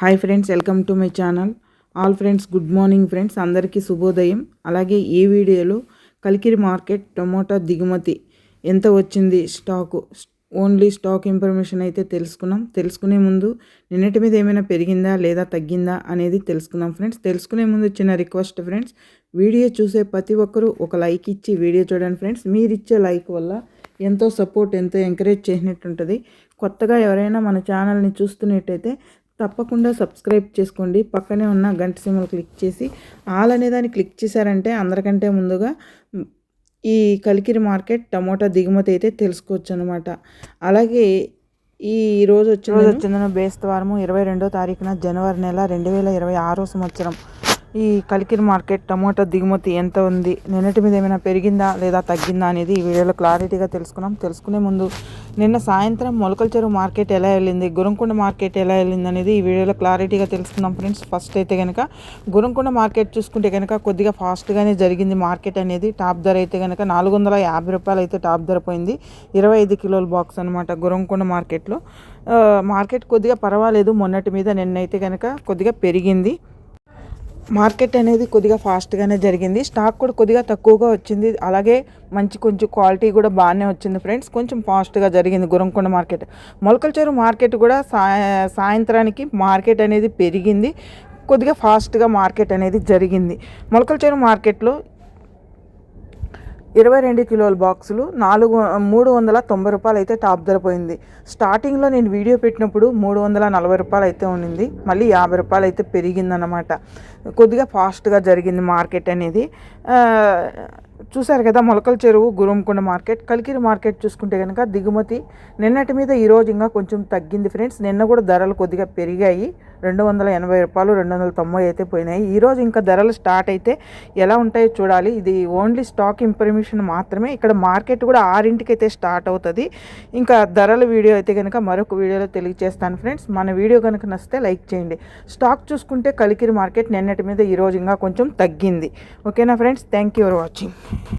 Hi friends welcome to my channel. All friends good morning friends. అందరికీ శుభోదయం. అలాగే ఈ వీడియోలో కలికిరి మార్కెట్ టొమాటో దిగుమతి ఎంత వచ్చింది స్టాకు? ఓన్లీ స్టాక్ ఇన్ఫర్మేషన్ అయితే తెలుసుకున్నాం. తెలుసుకునే ముందు నిన్నటి మీద ఏమైనా పెరిగిందా లేదా తగ్గిందా అనేది తెలుసుకుందాం ఫ్రెండ్స్. తెలుసుకునే ముందు చిన్న రిక్వెస్ట్ ఫ్రెండ్స్. వీడియో చూసే ప్రతి ఒక్కరూ ఒక లైక్ ఇచ్చి వీడియో చూడండి ఫ్రెండ్స్. మీరు ఇచ్చే లైక్ వల్ల ఎంతో సపోర్ట్ ఎంతో ఎంకరేజ్ చేసినట్టు ఉంటుంది కొత్తగా ఎవరైనా మన ఛానల్ని చూస్తున్నట్టయితే తప్పకుండా సబ్స్క్రైబ్ చేసుకోండి. పక్కనే ఉన్న గంట సింబల్ క్లిక్ చేసి ఆల్ అనే దాన్ని క్లిక్ చేశారంటే అందరికంటే ముందుగా ఈ కలికిరి మార్కెట్ టమోటా దిగుమతి అయితే తెలుసుకోవచ్చు అనమాట అలాగే ఈ రోజు వచ్చిన రోజు వచ్చిందన బేస్తవారము ఇరవై రెండో తారీఖున జనవరి నెల రెండు వేల ఇరవై ఆరో సంవత్సరం. ఈ కలికిరి మార్కెట్ టమోటా దిగుమతి ఎంత ఉంది? నిన్నటి మీద ఏమైనా పెరిగిందా లేదా తగ్గిందా అనేది ఈ వీడియోలో క్లారిటీగా తెలుసుకున్నాం. తెలుసుకునే ముందు నిన్న సాయంత్రం మొలకల చెరువు మార్కెట్ ఎలా వెళ్ళింది? గురంకొండ మార్కెట్ ఎలా వెళ్ళింది అనేది ఈ వీడియోలో క్లారిటీగా తెలుసుకుందాం ఫ్రెండ్స్. ఫస్ట్ అయితే కనుక గురంకొండ మార్కెట్ చూసుకుంటే కనుక కొద్దిగా ఫాస్ట్గానే జరిగింది మార్కెట్ అనేది. టాప్ ధర అయితే కనుక నాలుగు వందల యాభై రూపాయలు అయితే టాప్ ధర పోయింది. ఇరవై ఐదు కిలోల బాక్స్ అనమాట గురంకొండ మార్కెట్లో. మార్కెట్ కొద్దిగా పర్వాలేదు. మొన్నటి మీద నిన్నైతే కనుక కొద్దిగా పెరిగింది. మార్కెట్ అనేది కొద్దిగా ఫాస్ట్గానే జరిగింది. స్టాక్ కూడా కొద్దిగా తక్కువగా వచ్చింది. అలాగే మంచి కొంచెం క్వాలిటీ కూడా బాగానే వచ్చింది ఫ్రెండ్స్. కొంచెం ఫాస్ట్గా జరిగింది గురంకొండ మార్కెట్. మొలకల చెరువు మార్కెట్ కూడా సాయంత్రానికి మార్కెట్ అనేది పెరిగింది. కొద్దిగా ఫాస్ట్గా మార్కెట్ అనేది జరిగింది. మొలకల చెరువు మార్కెట్లో ఇరవై రెండు కిలోల బాక్సులు నాలుగు మూడు వందల తొంభై రూపాయలు అయితే టాప్ ధర పోయింది. స్టార్టింగ్లో నేను వీడియో పెట్టినప్పుడు మూడు వందల నలభై రూపాయలు అయితే ఉన్నింది మళ్ళీ యాభై రూపాయలు అయితే పెరిగిందన్నమాట. కొద్దిగా ఫాస్ట్గా జరిగింది మార్కెట్ అనేది. చూసారు కదా మొలకల చెరువు గురంకొండ మార్కెట్ కలికిరి మార్కెట్ చూసుకుంటే కనుక దిగుమతి నిన్నటి మీద ఈరోజు ఇంకా కొంచెం తగ్గింది ఫ్రెండ్స్. నిన్న కూడా ధరలు కొద్దిగా పెరిగాయి. రెండు వందల ఎనభై రూపాయలు రెండు వందల తొంభై అయితే పోయినాయి. ఈరోజు ఇంకా ధరలు స్టార్ట్ అయితే ఎలా ఉంటాయో చూడాలి. ఇది ఓన్లీ స్టాక్ ఇన్ఫర్మేషన్ మాత్రమే. ఇక్కడ మార్కెట్ కూడా ఆరింటికి అయితే స్టార్ట్ అవుతుంది. ఇంకా ధరల వీడియో అయితే కనుక మరొక వీడియోలో తెలియజేస్తాను ఫ్రెండ్స్. మన వీడియో కనుక నచ్చితే లైక్ చేయండి. స్టాక్ చూసుకుంటే కలికిరి మార్కెట్ నిన్నటి మీద ఈరోజు ఇంకా కొంచెం తగ్గింది. ఓకేనా friends? Thank you for watching.